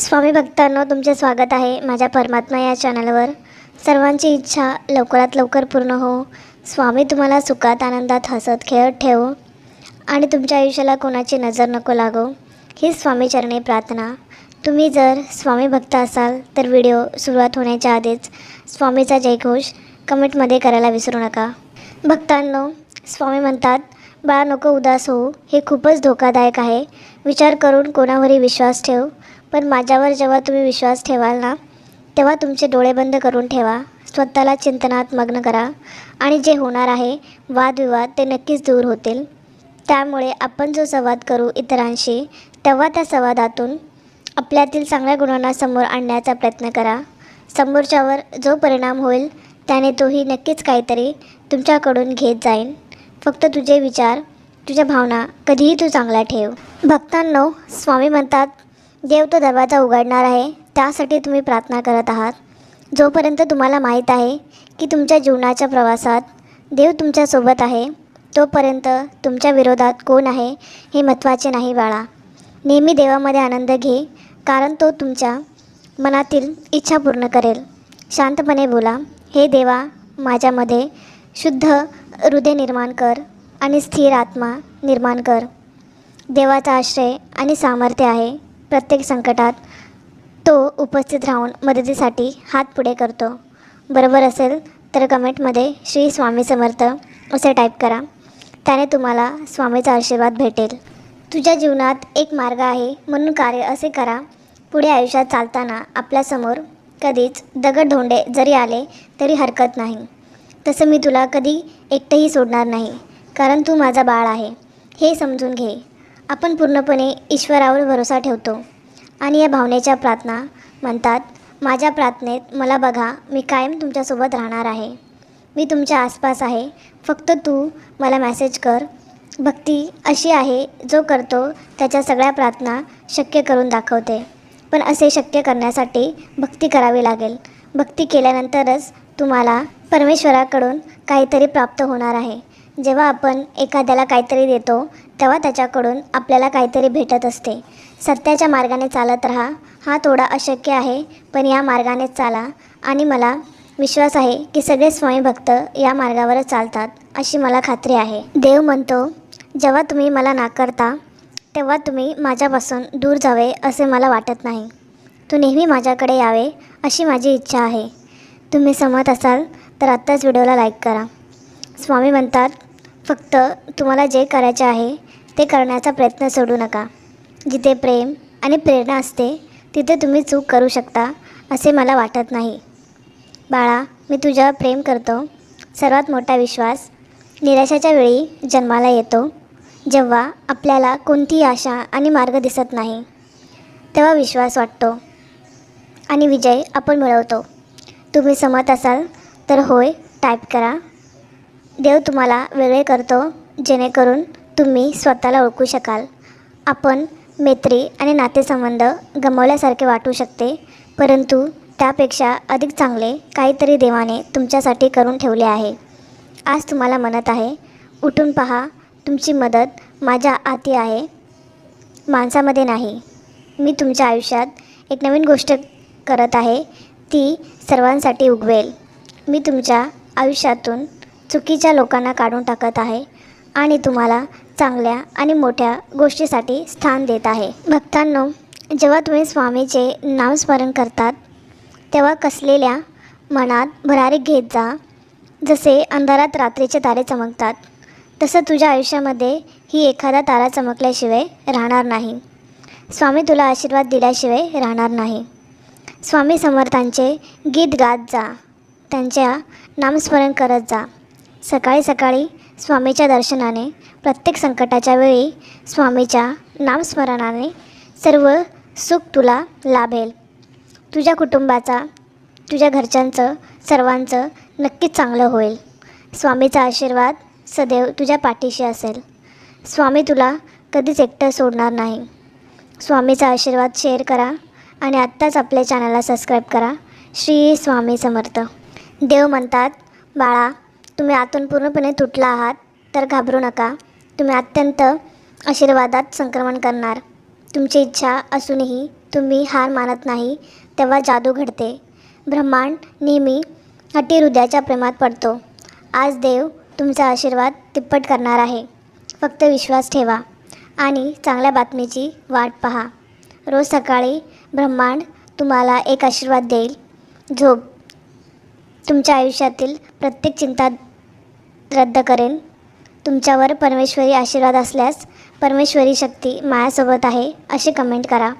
स्वामी भक्तांनो तुमचे स्वागत आहे माझ्या परमात्मा या चॅनलवर सर्वांची इच्छा लवकरात लवकर पूर्ण हो. स्वामी तुम्हाला सुखात आनंदात हसत खेळत ठेवो. आणि तुमच्या आयुष्याला कोणाची नजर नको लागो ही स्वामीचरणी प्रार्थना. तुम्ही जर स्वामी भक्त असाल तर व्हिडिओ सुरुवात होण्याच्या आधीच स्वामीचा जयघोष कमेंटमध्ये करायला विसरू नका. भक्तांनो स्वामी म्हणतात बाळा नको उदास होऊ हे खूपच धोकादायक आहे. विचार करून कोणावरही विश्वास ठेव. पण माझ्यावर जेव्हा तुम्ही विश्वास ठेवाल ना तेव्हा तुमचे डोळे बंद करून ठेवा. स्वतःला चिंतनात मग्न करा. आणि जे होणार आहे वादविवाद ते नक्कीच दूर होतील. त्यामुळे आपण जो संवाद करू इतरांशी तेव्हा त्या संवादातून आपल्यातील चांगल्या गुणांना समोर आणण्याचा प्रयत्न करा. समोरच्यावर जो परिणाम होईल त्याने तोही नक्कीच काहीतरी तुमच्याकडून घेत जाईल फक्त तुझे विचार तुझ्या भावना कधीही तू चांगला ठेव. भक्तांनो स्वामी म्हणतात देव तो दरवाजा उघडणार आहे त्यासाठी तुम्ही प्रार्थना करत आहात. जोपर्यंत तुम्हाला माहीत आहे की तुमच्या जीवनाच्या प्रवासात देव तुमच्यासोबत आहे तोपर्यंत तुमच्या विरोधात कोण आहे हे महत्त्वाचे नाही बाळा. नेहमी देवामध्ये आनंद घे कारण तो तुमच्या मनातील इच्छा पूर्ण करेल. शांतपणे बोला हे देवा माझ्यामध्ये शुद्ध हृदय निर्माण कर आणि स्थिर आत्मा निर्माण कर. देवाचा आश्रय आणि सामर्थ्य आहे. प्रत्येक संकटात तो उपस्थित राहून मदतीसाठी हात पुढे करतो. बरोबर असेल तर कमेंटमध्ये श्री स्वामी समर्थ असे टाईप करा. त्याने तुम्हाला स्वामीचा आशीर्वाद भेटेल. तुझ्या जीवनात एक मार्ग आहे म्हणून कार्य असे करा. पुढे आयुष्यात चालताना आपल्यासमोर कधीच दगडधोंडे जरी आले तरी हरकत नाही. तसं मी तुला कधी एकटंही सोडणार नाही कारण तू माझा बाळ आहे. हे समजून घे. आपण पूर्णपणे ईश्वरावर भरोसा ठेवतो. आणि या भावनेच्या प्रार्थना म्हणतात माझ्या प्रार्थनेत मला बघा मी कायम तुमच्यासोबत राहणार आहे. मी तुमच्या आसपास आहे. फक्त तू मला मेसेज कर. भक्ती अशी आहे जो करतो त्याच्या सगळ्या प्रार्थना शक्य करून दाखवते. पण असे शक्य करण्यासाठी भक्ती करावी लागेल. भक्ती केल्यानंतरच तुम्हाला परमेश्वराकडून काहीतरी प्राप्त होणार आहे. जेव्हा आपण एखाद्याला काहीतरी देतो तेव्हा त्याच्याकडून आपल्याला काहीतरी भेटत असते. सत्याच्या मार्गाने चालत राहा. हा थोडा अशक्य आहे पण या मार्गाने चाला. आणि मला विश्वास आहे की सगळे स्वामीभक्त या मार्गावरच चालतात अशी मला खात्री आहे. देव म्हणतो जेव्हा तुम्ही मला नाकारता तेव्हा तुम्ही माझ्यापासून दूर जावे असे मला वाटत नाही. तू नेहमी माझ्याकडे यावे अशी माझी इच्छा आहे. तुम्ही सहमत असाल तर आत्ताच व्हिडिओला लाईक करा. स्वामी म्हणतात फक्त तुम्हाला जे करायचे आहे ते करण्याचा प्रयत्न सोडू नका. जिथे प्रेम आणि प्रेरणा असते तिथे तुम्ही चूक करू शकता असे मला वाटत नाही. बाळा मी तुझ्यावर प्रेम करतो. सर्वात मोठा विश्वास निराशाच्या वेळी जन्माला येतो. जेव्हा आपल्याला कोणतीही आशा आणि मार्ग दिसत नाही तेव्हा विश्वास वाटतो आणि विजय आपण मिळवतो. तुम्ही सहमत असाल तर होय टाईप करा. देव तुम्हाला वेगळे करतो जेणेकरून तुम्ही स्वतःला ओळखू शकाल. आपण मैत्री आणि नातेसंबंध गमावल्यासारखे वाटू शकते परंतु त्यापेक्षा अधिक चांगले काहीतरी देवाने तुमच्यासाठी करून ठेवले आहे. आज तुम्हाला म्हणत आहे उठून पहा तुमची मदत माझ्या आती आहे. माणसामध्ये नाही. मी तुमच्या आयुष्यात एक नवीन गोष्ट करत आहे ती सर्वांसाठी उगवेल. मी तुमच्या आयुष्यातून चुकीच्या लोकांना काढून टाकत आहे आणि तुम्हाला चांगल्या आणि मोठ्या गोष्टीसाठी स्थान देत आहे. भक्तांनो जेव्हा तुम्ही स्वामीचे नामस्मरण करतात तेव्हा कसलेल्या मनात भरारी घेत जा. जसे अंधारात रात्रीचे तारे चमकतात तसं तुझ्या आयुष्यामध्ये ही एखादा तारा चमकल्याशिवाय राहणार नाही. स्वामी तुला आशीर्वाद दिल्याशिवाय राहणार नाही. स्वामी समर्थांचे गीत गात जा. त्यांच्या नामस्मरण करत जा. सकाळी सकाळी स्वामीच्या दर्शनाने प्रत्येक संकटाच्या वेळी स्वामीच्या नामस्मरणाने सर्व सुख तुला लाभेल. तुझ्या कुटुंबाचा तुझ्या घरच्यांचं सर्वांचं नक्कीच चांगलं होईल. स्वामीचा आशीर्वाद सदैव तुझ्या पाठीशी असेल. स्वामी तुला कधीच एकटं सोडणार नाही. स्वामीचा आशीर्वाद शेअर करा आणि आत्ताच आपल्या चॅनलला सबस्क्राईब करा. श्री स्वामी समर्थ. देव म्हणतात बाळा तुम्ही आतून पूर्णपणे तुटला आहात तर घाबरू नका. तुम्ही अत्यंत आशीर्वादात संक्रमण करणार. तुमची इच्छा असूनही तुम्ही हार मानत नाही तेव्हा जादू घडते. ब्रह्मांड नेहमी अटी हृदयाच्या प्रेमात पडतो. आज देव तुमचा आशीर्वाद तिप्पट करणार आहे. फक्त विश्वास ठेवा आणि चांगल्या बातमीची वाट पहा. रोज सकाळी ब्रह्मांड तुम्हाला एक आशीर्वाद देईल. झोप तुमच्या आयुष्यातील प्रत्येक चिंता रद्द करेन. तुमच्यावर परमेश्वरी आशीर्वाद असल्यास परमेश्वरी शक्ती माझ्यासोबत आहे असे कमेंट करा.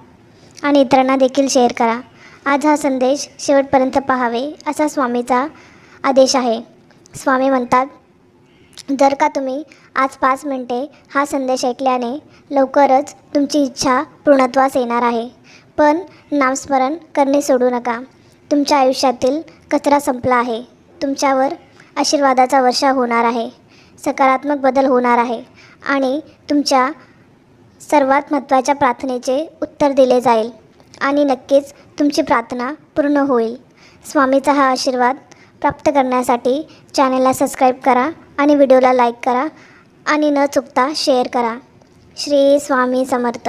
आणि इतरांना देखील शेअर करा. आज हा संदेश शेवटपर्यंत पाहावे असा स्वामीचा आदेश आहे. स्वामी म्हणतात जर का तुम्ही आज पाच मिनटे हा संदेश ऐकल्याने लवकरच तुमची इच्छा पूर्णत्वास येणार आहे. पण नामस्मरण करणे सोडू नका. तुमच्या आयुष्यातील कचरा संपला आहे. तुमच्यावर आशीर्वादाचा वर्षा होणार आहे. सकारात्मक बदल होणार आहे आणि तुमच्या सर्वात महत्त्वाच्या प्रार्थनेचे उत्तर दिले जाईल आणि नक्कीच तुमची प्रार्थना पूर्ण होईल. स्वामीचा हा आशीर्वाद प्राप्त करण्यासाठी चॅनलला सबस्क्राईब करा आणि व्हिडिओला लाईक करा आणि न चुकता शेअर करा. श्री स्वामी समर्थ.